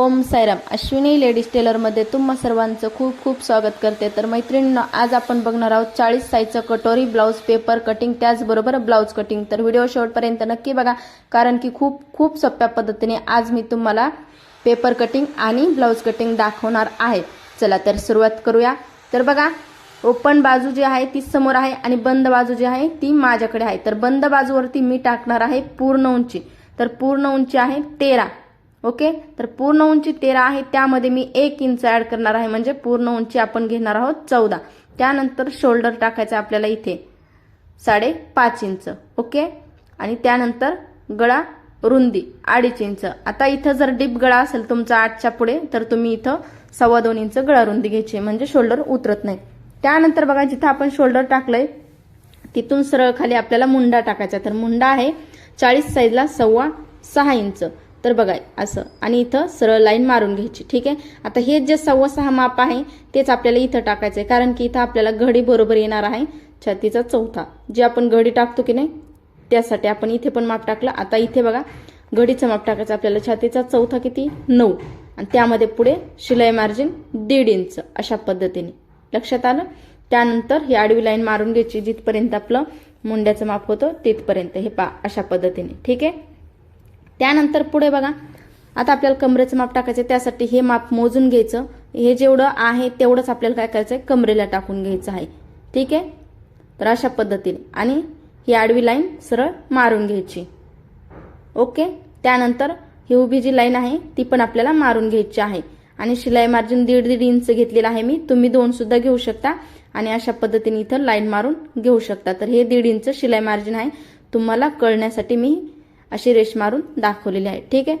ओम Sairam Ashwini ladies टेलरमध्ये तुम्हा सर्वांचं खूप खूप स्वागत करते. तर मैत्रिणींना आज आपण बघणार आहोत चाळीस साईजचं कटोरी ब्लाऊज पेपर कटिंग त्याचबरोबर ब्लाऊज कटिंग. तर व्हिडिओ शेवटपर्यंत नक्की बघा कारण की खूप खूप सोप्या पद्धतीने आज मी तुम्हाला पेपर कटिंग आणि ब्लाऊज कटिंग दाखवणार आहे. चला तर सुरुवात करूया. तर बघा ओपन बाजू जी आहे ती समोर आहे आणि बंद बाजू जी आहे ती माझ्याकडे आहे. तर बंद बाजूवरती मी टाकणार आहे पूर्ण उंची. तर पूर्ण उंची आहे तेरा. ओके? तर पूर्ण उंची तेरा आहे त्यामध्ये मी एक इंच ऍड करणार आहे. म्हणजे पूर्ण उंची आपण घेणार आहोत चौदा. त्यानंतर शोल्डर टाकायचं आपल्याला इथे. साडे पाच इंच. ओके? आणि त्यानंतर गळा रुंदी अडीच इंच. आता इथं जर डीप गळा असेल तुमचा आठच्या पुढे तर तुम्ही इथं सव्वा दोन इंच गळा रुंदी घ्यायची म्हणजे शोल्डर उतरत नाही. त्यानंतर बघा जिथं आपण शोल्डर टाकलंय तिथून सरळ खाली आपल्याला मुंडा टाकायचा तर मुंडा आहे चाळीस साईजला सव्वा सहा इंच. तर बघा असं. आणि इथं सरळ लाईन मारून घ्यायची ठीक आहे? आता हे जे सव्वा सहा माप आहे तेच आपल्याला इथं टाकायचं आहे कारण की इथं आपल्याला घडी बरोबर येणार आहे छातीचा चौथा. जे आपण घडी टाकतो की नाही त्यासाठी आपण इथे पण माप टाकलं. आता इथे बघा घडीचं माप टाकायचं आपल्याला छातीचा चौथा किती? नऊ. आणि त्यामध्ये पुढे शिलाई मार्जिन दीड इंच अशा पद्धतीने. लक्षात आलं? त्यानंतर ही आडवी लाईन मारून घ्यायची जिथपर्यंत आपलं मुंड्याचं माप होतं तिथपर्यंत. हे पा अशा पद्धतीने ठीक आहे? त्यानंतर पुढे बघा. आता आपल्याला कमरेचं माप टाकायचं त्यासाठी हे माप मोजून घ्यायचं. हे जेवढं आहे तेवढंच आपल्याला काय करायचं आहे कमरेला टाकून घ्यायचं आहे. ठीक आहे? तर अशा पद्धतीने. आणि ही आडवी लाईन सरळ मारून घ्यायची. ओके? त्यानंतर ही उभी जी लाईन आहे ती पण आपल्याला मारून घ्यायची आहे. आणि शिलाई मार्जिन दीड दीड इंच घेतलेलं आहे मी. तुम्ही दोन सुद्धा घेऊ शकता. आणि अशा पद्धतीने इथं लाईन मारून घेऊ शकता. तर हे दीड इंच शिलाई मार्जिन आहे. तुम्हाला कळण्यासाठी मी अशी रेष मारून दाखवलेली आहे. ठीक आहे?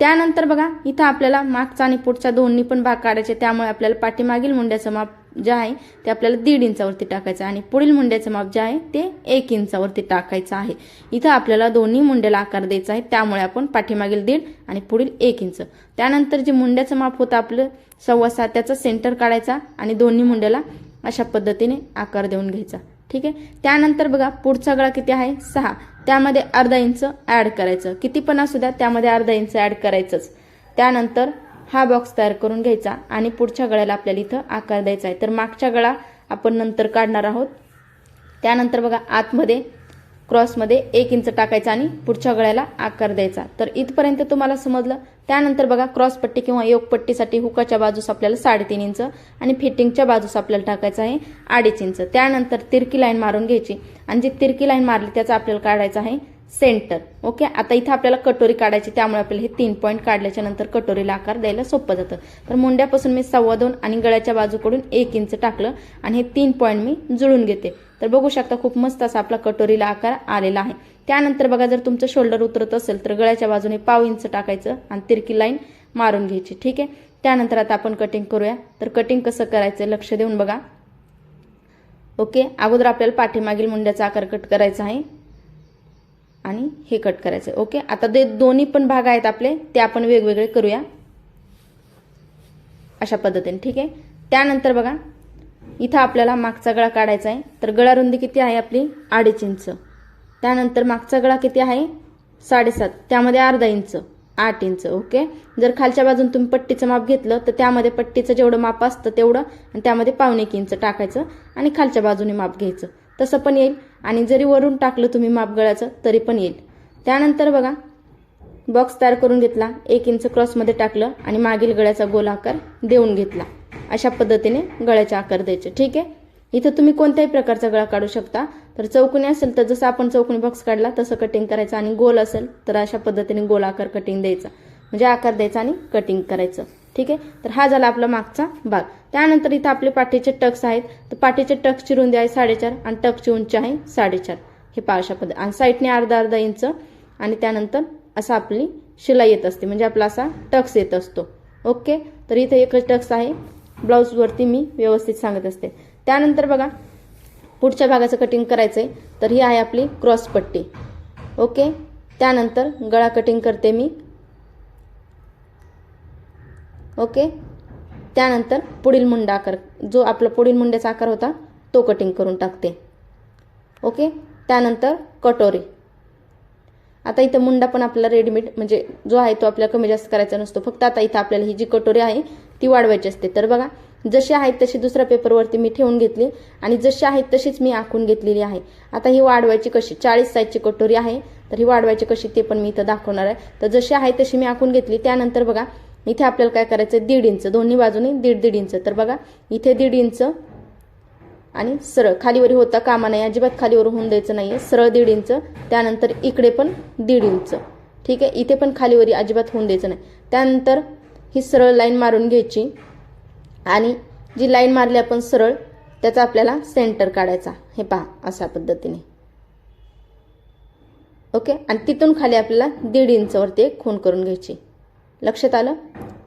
त्यानंतर बघा इथं आपल्याला मागचा आणि पुढच्या दोन्ही पण भाग काढायचे त्यामुळे आपल्याला पाठीमागील मुंड्याचं माप जे आहे ते आपल्याला दीड इंचावरती टाकायचं आणि पुढील मुंड्याचं माप जे आहे ते एक इंचावरती टाकायचं आहे. इथं आपल्याला दोन्ही मुंड्याला आकार द्यायचा आहे. त्यामुळे आपण पाठीमागील दीड आणि पुढील एक इंच. त्यानंतर जे मुंड्याचं माप होतं आपलं सव्वा सात त्याचा सेंटर काढायचा आणि दोन्ही मुंड्याला अशा पद्धतीने आकार देऊन घ्यायचा. ठीक आहे? त्यानंतर बघा पुढचा गळा किती आहे? सहा. त्यामध्ये अर्धा इंच ॲड करायचं. किती पण असू द्या त्यामध्ये अर्धा इंच ॲड करायचंच. त्यानंतर हा बॉक्स तयार करून घ्यायचा आणि पुढच्या गळ्याला आपल्याला इथं आकार द्यायचा आहे. तर मागच्या गळा आपण नंतर काढणार आहोत. त्यानंतर बघा आतमध्ये क्रॉसमध्ये एक इंच टाकायचा आणि पुढच्या गळ्याला आकार द्यायचा. तर इथपर्यंत तुम्हाला समजलं? त्यानंतर बघा क्रॉस पट्टी किंवा योग पट्टीसाठी हुकाच्या बाजूस आपल्याला साडेतीन इंच आणि फिटिंगच्या बाजूस आपल्याला टाकायचं आहे अडीच इंच. त्यानंतर तिरकी लाईन मारून घ्यायची आणि जी तिरकी लाईन मारली त्याचा आपल्याला काढायचं आहे सेंटर. ओके? आता इथं आपल्याला कटोरी काढायची त्यामुळे आपल्याला हे तीन पॉईंट काढल्याच्या नंतर कटोरीला आकार द्यायला सोपं जातं. तर मुंड्यापासून मी सव्वा दोन आणि गळ्याच्या बाजूकडून एक इंच टाकलं आणि हे तीन पॉईंट मी जुळून घेते. तर बघू शकता खूप मस्त असा आपला कटोरीला आकार आलेला आहे. त्यानंतर बघा जर तुमचं शोल्डर उतरत असेल तर गळ्याच्या बाजूने पाव इंच टाकायचं आणि तिरकी लाईन मारून घ्यायची ठीक आहे? त्यानंतर आता आपण कटिंग करूया. तर कटिंग कसं करायचं लक्ष देऊन बघा. ओके अगोदर आपल्याला पाठीमागील मुंड्याचा आकार कट करायचा आहे. आणि हे कट करायचं ओके? आता ते दोन्ही पण भाग आहेत आपले ते आपण वेगवेगळे करूया. अशा पद्धतीने ठीक आहे? त्यानंतर बघा इथं आपल्याला मागचा गळा काढायचा आहे. तर गळा रुंदी किती आहे आपली? अडीच इंच. त्यानंतर मागचा गळा किती आहे? साडेसात. त्यामध्ये अर्धा इंच. आठ इंच. ओके? जर खालच्या बाजून तुम्ही पट्टीचं माप घेतलं तर त्यामध्ये पट्टीचं जेवढं माप असतं तेवढं आणि त्यामध्ये पावणे एक इंच टाकायचं आणि खालच्या बाजूने माप घ्यायचं. तसं पण येईल. आणि जरी वरून टाकलं तुम्ही माप गळ्याचं तरी पण येईल. त्यानंतर बघा बॉक्स तयार करून घेतला. एक इंच क्रॉसमध्ये टाकलं आणि मागील गळ्याचा गोल आकार देऊन घेतला. अशा पद्धतीने गळ्याचे आकार द्यायचे. ठीक आहे? इथं तुम्ही कोणत्याही प्रकारचा गळा काढू शकता. तर चौकणी असेल तर जसं आपण चौकणी बॉक्स काढला तसं कटिंग करायचं आणि गोल असेल तर अशा पद्धतीने गोल आकार कटिंग द्यायचा. म्हणजे आकार द्यायचा आणि कटिंग करायचं. ठीक आहे? तर हा झाला आपला मागचा भाग. त्यानंतर इथं आपले पाठीचे टक्स आहेत. तर पाठीचे टक्सची रुंदी आहे साडेचार आणि टक्सची उंची आहे साडेचार. हे पाळशा पद्धत आणि साईडने अर्धा अर्धा इंच आणि त्यानंतर असा आपली शिलाई येत असते. म्हणजे आपला असा टक्स येत असतो. ओके? तर इथं एकच टक्स आहे. ब्लाऊजवरती मी व्यवस्थित सांगत असते. त्यानंतर बघा पुढच्या भागाचं कटिंग करायचं आहे तर ही आहे आपली क्रॉस पट्टी. ओके त्यानंतर गळा कटिंग करते मी. ओके त्यानंतर पुढील मुंडा आकार जो आपला पुढील मुंड्याचा आकार होता तो कटिंग करून टाकते. ओके त्यानंतर कटोरी. आता इथं मुंडा पण आपल्याला रेडीमेड म्हणजे जो आहे तो आपल्याला कमी जास्त करायचा नसतो. फक्त आता इथं आपल्याला ही जी कटोरी आहे ती वाढवायची असते. तर बघा जशी आहेत तशी दुसऱ्या पेपरवरती मी ठेवून घेतली आणि जशी आहेत तशीच मी आखून घेतलेली आहे. आता ही वाढवायची कशी? चाळीस साईजची कटोरी आहे. तर ही वाढवायची कशी ते पण मी इथं दाखवणार आहे. तर जशी आहे तशी मी आखून घेतली. त्यानंतर बघा इथे आपल्याला काय करायचं दीड इंच. दोन्ही बाजूने दीड दीड इंच. तर बघा इथे दीड इंच आणि सरळ खालीवर होता कामा नाही अजिबात खालीवर होऊन द्यायचं नाही आहे सरळ दीड इंच त्यानंतर इकडे पण दीड इंच. ठीक आहे? इथे पण खालीवरी अजिबात होऊन द्यायचं नाही. त्यानंतर ही सरळ लाईन मारून घ्यायची. आणि जी लाईन मारली आपण सरळ त्याचा आपल्याला सेंटर काढायचा. हे पहा अशा पद्धतीने. ओके? आणि तिथून खाली आपल्याला दीड इंचवरती एक खून करून घ्यायची. लक्षात आलं?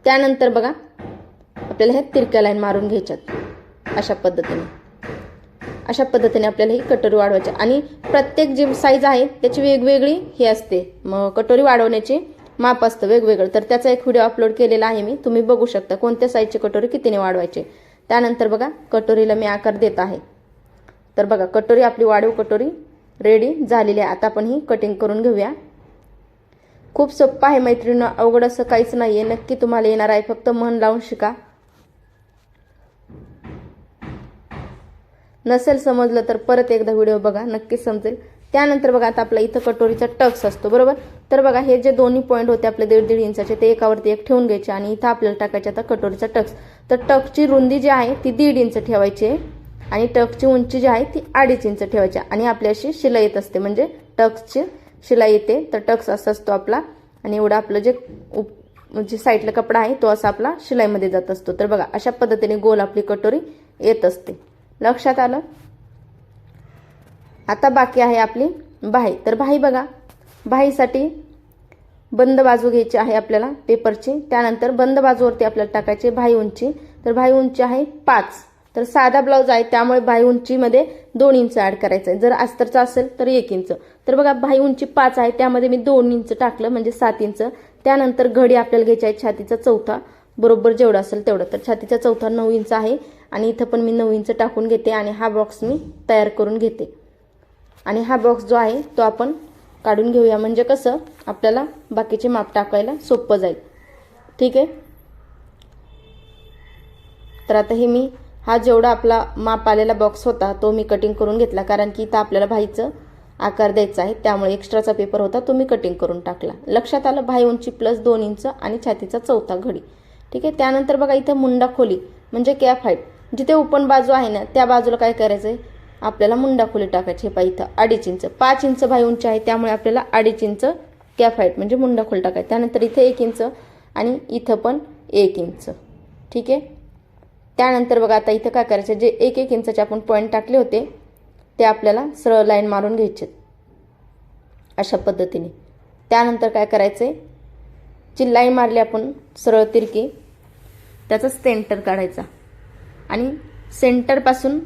त्यानंतर बघा आपल्याला ह्या तिरक्या लाईन मारून घ्यायच्यात. अशा पद्धतीने. अशा पद्धतीने आपल्याला ही कटोरी वाढवायची. आणि प्रत्येक जी साईज आहे त्याची वेगवेगळी ही असते. मग कटोरी वाढवण्याची माप असतं वेगवेगळं. तर त्याचा एक व्हिडिओ अपलोड केलेला आहे मी. तुम्ही बघू शकता कोणत्या साईजची कटोरी कितीने वाढवायची. त्यानंतर बघा कटोरीला मी आकार देत आहे. तर बघा कटोरी आपली वाढीव कटोरी रेडी झालेली आहे. आता आपण ही कटिंग करून घेऊया. खूप सोप्पं आहे मैत्रिणी अवघड असं काहीच नाही आहे नक्की तुम्हाला येणार आहे. फक्त मन लावून शिका. नसेल समजलं तर परत एकदा व्हिडिओ बघा नक्की समजेल. त्यानंतर बघा आता आपला इथं कटोरीचा टक्स असतो बरोबर? तर बघा हे जे दोन्ही पॉईंट होते आपले दीड दीड इंचाचे ते एकावरती एक ठेवून घ्यायचे आणि इथं आपल्याला टाकायचे आता कटोरीचा टक्स. तर टक्सची रुंदी जी आहे ती दीड इंच ठेवायची आहे आणि टक्सची उंची जी आहे ती अडीच इंच ठेवायची आणि आपली अशी शिलाई येत असते. म्हणजे टक्सची शिलाई येते तर टक्स असा असतो आपला. आणि एवढं आपलं जे उप जे साईडला कपडा आहे तो असा आपला शिलाईमध्ये जात असतो. तर बघा अशा पद्धतीने गोल आपली कटोरी येत असते. लक्षात आलं? आता बाकी आहे आपली बाही. तर बाही बघा. बाहीसाठी बंद बाजू घ्यायची आहे आपल्याला पेपरची त्यानंतर बंद बाजूवरती आपल्याला टाकायची बाही उंची. तर बाही उंची आहे पाच. तर साधा ब्लाऊज आहे त्यामुळे बाही उंचीमध्ये दोन इंच ॲड करायचं आहे. जर अस्तरचा असेल तर एक इंच. तर बघा बाही उंची पाच आहे त्यामध्ये मी दोन इंच टाकलं म्हणजे सात इंच. त्यानंतर घडी आपल्याला घ्यायची आहे छातीचा चौथा. बरोबर जेवढं असेल तेवढं. तर छातीचा चौथा नऊ इंच आहे. आणि इथं पण मी नऊ इंच टाकून घेते आणि हा बॉक्स मी तयार करून घेते. आणि हा बॉक्स जो आहे तो आपण काढून घेऊया. म्हणजे कसं आपल्याला बाकीचे माप टाकायला सोपं जाईल. ठीक आहे? तर आता हे मी हा जेवढा आपला माप आलेला बॉक्स होता तो मी कटिंग करून घेतला. कारण की इथं आपल्याला भाईचं आकार द्यायचा आहे. त्यामुळे एक्स्ट्राचा पेपर होता तो मी कटिंग करून टाकला. लक्षात आलं भाई उंची प्लस दोन इंच आणि छातीचा चौथा घडी. ठीक आहे? त्यानंतर बघा इथं मुंडा खोली म्हणजे कॅफ हाईट जिथे ओपन बाजू आहे ना त्या बाजूला काय करायचं आहे आपल्याला मुंडा खोली टाकायची हे इथं. अडीच इंच. पाच इंच भाई उंची आहे त्यामुळे आपल्याला अडीच इंच कॅफ हाईट म्हणजे मुंडा खोली टाकायचं. त्यानंतर इथे एक इंच आणि इथं पण एक इंच. ठीक आहे? त्यानंतर बघा आता इथं काय करायचं? जे एक एक इंचाचे आपण पॉईंट टाकले होते ते आपल्याला सरळ लाईन मारून घ्यायचे अशा पद्धतीने. त्यानंतर काय करायचं आहे जी लाईन मारली आपण सरळ तिरकी त्याचा सेंटर काढायचा. आणि सेंटरपासून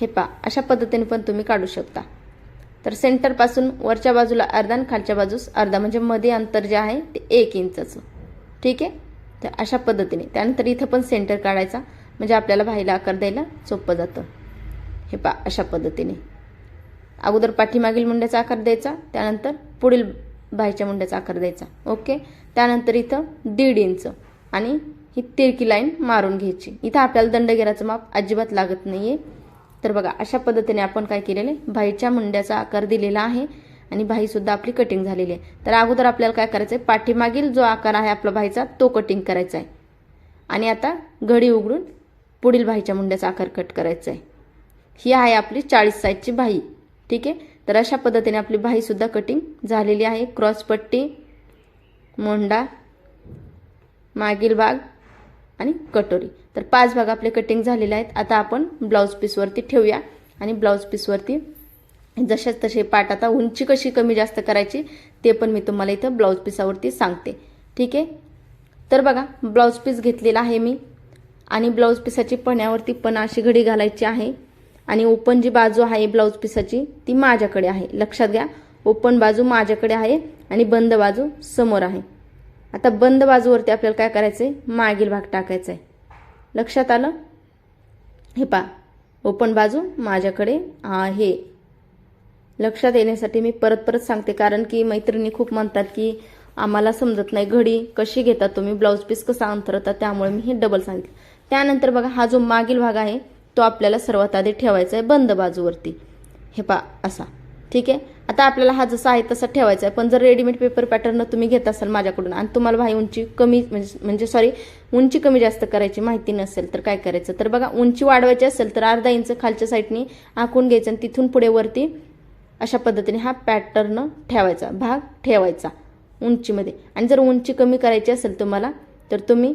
हे पा अशा पद्धतीने पण तुम्ही काढू शकता. तर सेंटरपासून वरच्या बाजूला अर्धा आणि खालच्या बाजूस अर्धा म्हणजे मध्ये अंतर जे आहे ते एक इंचाचं. ठीक आहे? तर अशा पद्धतीने. त्यानंतर इथं पण सेंटर काढायचा म्हणजे आपल्याला भाईला आकार द्यायला सोपं जातं. हे पा अशा पद्धतीने. अगोदर पाठीमागील मुंड्याचा आकार द्यायचा त्यानंतर पुढील भाईच्या मुंड्याचा आकार द्यायचा. ओके? त्यानंतर इथं दीड इंच आणि ही तिरकी लाईन मारून घ्यायची. इथं आपल्याला दंडगेराचं माप अजिबात लागत नाही आहे तर बघा अशा पद्धतीने आपण काय केलेलं आहे? भाईच्या मुंड्याचा आकार दिलेला आहे आणि भाईसुद्धा आपली कटिंग झालेली आहे. तर अगोदर आपल्याला काय करायचं आहे पाठीमागील जो आकार आहे आपला भाईचा तो कटिंग करायचा आहे आणि आता घडी उघडून पुढील भाईच्या मुंड्याचा आकार कट करायचा आहे ही आहे आपली चाळीस साईजची भाई. ठीक आहे? तर अशा पद्धतीने आपली भाईसुद्धा कटिंग झालेली आहे. क्रॉसपट्टी मोंडा मागील भाग आणि कटोरी. तर पाच भाग आपले कटिंग झालेले आहेत. आता आपण ब्लाऊज पीसवरती ठेवूया. आणि ब्लाऊज पीसवरती जशाच तसे पाट आता उंची कशी कमी जास्त करायची ते पण मी तुम्हाला इथं ब्लाऊज पीसावरती सांगते. ठीक आहे? तर बघा ब्लाऊज पीस घेतलेला आहे मी. आणि ब्लाऊज पिसाची पण्यावरती पण अशी घडी घालायची आहे. आणि ओपन जी बाजू आहे ब्लाऊज पिसाची ती माझ्याकडे आहे. लक्षात घ्या ओपन बाजू माझ्याकडे आहे आणि बंद बाजू समोर आहे. आता बंद बाजूवरती आपल्याला काय करायचं आहे मागील भाग टाकायचा आहे लक्षात आलं? हे पा ओपन बाजू माझ्याकडे आहे. लक्षात येण्यासाठी मी परत परत सांगते कारण की मैत्रिणी खूप म्हणतात की आम्हाला समजत नाही घडी कशी घेतात तुम्ही ब्लाऊज पीस कसा अंतरता त्यामुळे मी हे डबल सांगितलं. त्यानंतर बघा हा जो मागील भाग आहे तो आपल्याला सर्वात आधी ठेवायचा आहे बंद बाजूवरती. हे पा असा. ठीक आहे? आता आपल्याला हा जसा आहे तसा ठेवायचा आहे. पण जर रेडीमेड पेपर पॅटर्न तुम्ही घेत असाल माझ्याकडून आणि तुम्हाला भाई उंची कमी म्हणजे म्हणजे सॉरी उंची कमी जास्त करायची माहिती नसेल तर काय करायचं? तर बघा उंची वाढवायची असेल तर अर्धा इंच खालच्या साईडनी आखून घ्यायचं आणि तिथून पुढे वरती अशा पद्धतीने हा पॅटर्न ठेवायचा भाग ठेवायचा उंचीमध्ये. आणि जर उंची कमी करायची असेल तुम्हाला तर तुम्ही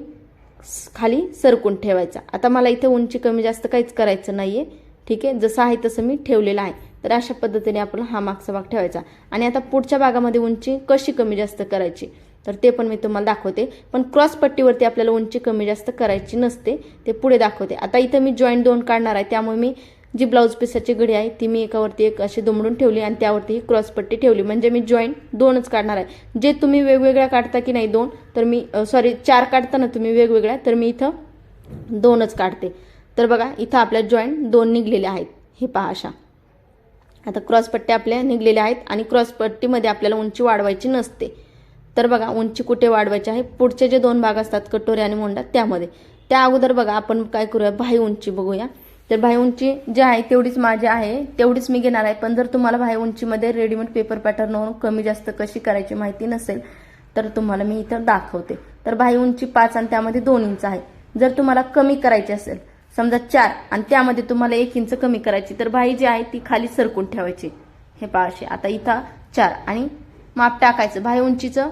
स- खाली सरकून ठेवायचा. आता मला इथे उंची कमी जास्त काहीच करायचं नाही आहे ठीक आहे? जसं आहे तसं मी ठेवलेलं आहे. तर अशा पद्धतीने आपण हा मागचा भाग ठेवायचा. आणि आता पुढच्या भागामध्ये उंची कशी कमी जास्त करायची? तर ते पण मी तुम्हाला दाखवते. पण क्रॉस पट्टीवरती आपल्याला उंची कमी जास्त करायची नसते ते पुढे दाखवते. आता इथं मी जॉईंट दोन काढणार आहे त्यामुळे मी जी ब्लाऊज पिसाची घडी आहे ती मी एकावरती एक अशी दुमडून ठेवली आणि त्यावरती ही क्रॉस पट्टी ठेवली. म्हणजे मी जॉईंट दोनच काढणार आहे. जे तुम्ही वेगवेगळ्या काढता की नाही दोन तर मी सॉरी चार काढता ना तुम्ही वेगवेगळ्या तर मी इथं दोनच काढते. तर बघा इथं आपल्या जॉईंट दोन निघलेले आहेत. हे पहा अशा. आता क्रॉस आपल्या निघलेल्या आहेत आणि क्रॉस पट्टीमध्ये आपल्याला उंची वाढवायची नसते. तर बघा उंची कुठे वाढवायची आहे? पुढचे जे दोन भाग असतात कटोरी आणि मोंडा त्यामध्ये. त्या अगोदर बघा आपण काय करूया? भाई उंची बघूया. तर भाई उंची जी आहे तेवढीच माझी आहे. तेवढीच मी घेणार आहे. पण जर तुम्हाला भाई उंचीमध्ये रेडीमेड पेपर पॅटर्नवरून कमी जास्त कशी करायची माहिती नसेल तर तुम्हाला मी इथं दाखवते. तर भाई उंची पाच आणि त्यामध्ये दोन इंच आहे. जर तुम्हाला कमी करायची असेल समजा चार आणि त्यामध्ये तुम्हाला एक इंच कमी करायची तर भाई जी आहे ती खाली सरकून ठेवायची. हे पाळशे आता इथं चार आणि माप टाकायचं. भाई उंचीचं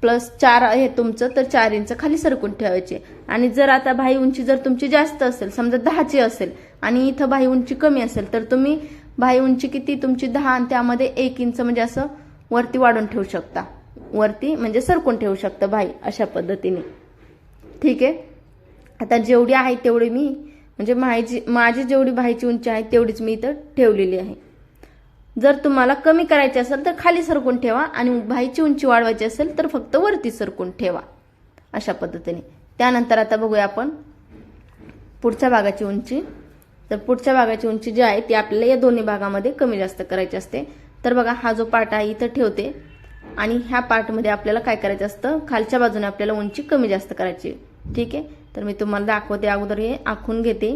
प्लस चार हे तुमचं तर चार इंच खाली सरकून ठेवायचे. आणि जर आता भाई उंची जर तुमची जास्त असेल समजा दहाची असेल आणि इथं भाई उंची कमी असेल तर तुम्ही भाई उंची किती तुमची दहा आणि त्यामध्ये एक इंच म्हणजे असं वरती वाढून ठेवू शकता. वरती म्हणजे सरकून ठेवू शकता भाई अशा पद्धतीने. ठीक आहे? आता जेवढी आहे तेवढी मी म्हणजे माझी माझी जेवढी भाईची उंची आहे तेवढीच मी इथं ठेवलेली आहे. जर तुम्हाला कमी करायची असेल तर खाली सरकून ठेवा आणि भाईची उंची वाढवायची असेल तर फक्त वरती सरकून ठेवा अशा पद्धतीने. त्यानंतर आता बघूया आपण पुढच्या भागाची उंची. तर पुढच्या भागाची उंची जी आहे ती आपल्याला या दोन्ही भागामध्ये कमी जास्त करायची असते. तर बघा हा जो पार्ट आहे इथं ठेवते. आणि ह्या पार्टमध्ये आपल्याला काय करायचं असतं खालच्या बाजूने आपल्याला उंची कमी जास्त करायची. ठीक आहे? तर मी तुम्हाला दाखवते अगोदर हे आखून घेते.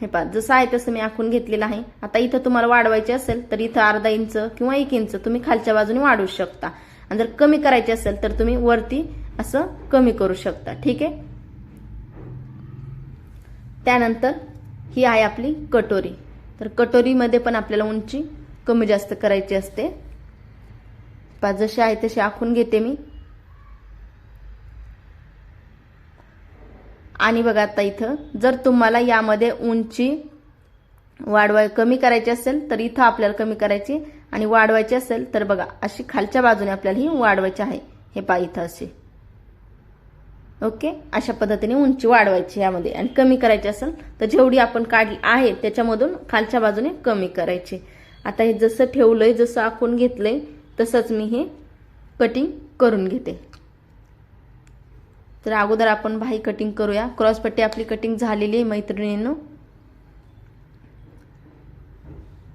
हे पहा जसं आहे तसं मी आखून घेतलेलं आहे. आता इथं तुम्हाला वाढवायचे असेल तर इथं अर्धा इंच किंवा एक इंच तुम्ही खालच्या बाजूने वाढवू शकता. आणि जर कमी करायचे असेल तर तुम्ही वरती असं कमी करू शकता. ठीक आहे? त्यानंतर ही आहे आपली कटोरी. तर कटोरीमध्ये पण आपल्याला उंची कमी जास्त करायची असते. पा जशी आहे तशी आखून घेते मी. आणि बघा आता इथं जर तुम्हाला यामध्ये उंची वाढवाय कमी करायची असेल तर इथं आपल्याला कमी करायची. आणि वाढवायची असेल तर बघा अशी खालच्या बाजूने आपल्याला ही वाढवायची आहे. हे पा इथं असे ओके? अशा पद्धतीने उंची वाढवायची यामध्ये. आणि कमी करायची असेल तर जेवढी आपण काढली आहे त्याच्यामधून खालच्या बाजूने कमी करायची. आता हे जसं ठेवलंय जसं आखून घेतलंय तसंच मी हे कटिंग करून घेते. तर अगोदर आपण भाई कटिंग करूया. क्रॉसपट्टी आपली कटिंग झालेली आहे मैत्रिणींनो.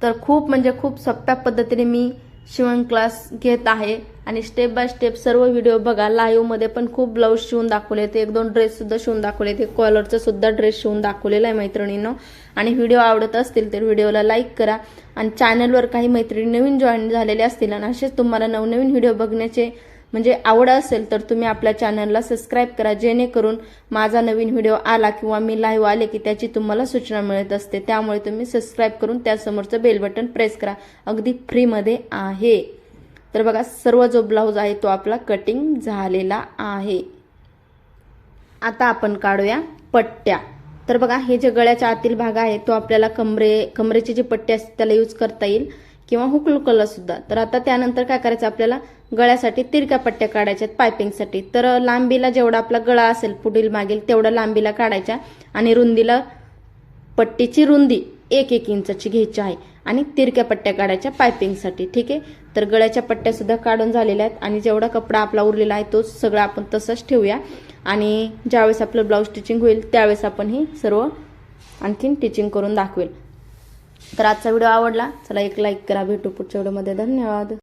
तर खूप म्हणजे खूप सोप्या पद्धतीने मी शिवण क्लास घेत आहे. आणि स्टेप बाय स्टेप सर्व व्हिडिओ बघा. लाईव्हमध्ये पण खूप ब्लाऊज शिवून दाखवले ते. एक दोन ड्रेससुद्धा शिवून दाखवले ते. कॉलरचं सुद्धा ड्रेस शिवून दाखवलेला आहे मैत्रिणीनं. आणि व्हिडिओ आवडत असतील तर व्हिडिओला लाईक करा. आणि चॅनलवर काही मैत्रिणी नवीन जॉईन झालेले असतील आणि असेच तुम्हाला नवनवीन व्हिडिओ बघण्याचे म्हणजे आवड असेल तर तुम्ही आपल्या चॅनलला सबस्क्राईब करा जेणेकरून माझा नवीन व्हिडिओ आला किंवा मी लाईव्ह आले की त्याची तुम्हाला सूचना मिळत असते. त्यामुळे तुम्ही सबस्क्राईब करून त्यासमोरचं बेल बटन प्रेस करा. अगदी फ्रीमध्ये आहे. तर बघा सर्व जो ब्लाऊज आहे तो आपला कटिंग झालेला आहे. आता आपण काढूया पट्ट्या. तर बघा हे जे गळ्याच्या आतील भाग आहे तो आपल्याला कमरे कमरेची जी पट्टी असते त्याला यूज करता येईल. किंवा हुकलुकला सुद्धा. तर आता त्यानंतर काय करायचं आपल्याला? गळ्यासाठी तिरक्या पट्ट्या काढायच्या पायपिंगसाठी. तर लांबीला जेवढा आपला गळा असेल पुढील मागील तेवढा लांबीला काढायच्या आणि रुंदीला पट्टीची रुंदी एक एक इंचाची घ्यायची आहे आणि तिरक्या पट्ट्या काढायच्या पायपिंगसाठी. ठीक आहे? तर गळ्याच्या पट्ट्या सुद्धा काढून झालेल्या आहेत आणि जेवढा कपडा आपला उरलेला आहे तो सगळा आपण तसंच ठेवूया. आणि ज्यावेळेस आपलं ब्लाऊज स्टिचिंग होईल त्यावेळेस आपण ही सर्व आणखीन टिचिंग करून दाखवेल. तर आजचा व्हिडिओ आवडला चला एक लाईक करा. भेटू पुढच्या व्हिडिओमध्ये. धन्यवाद.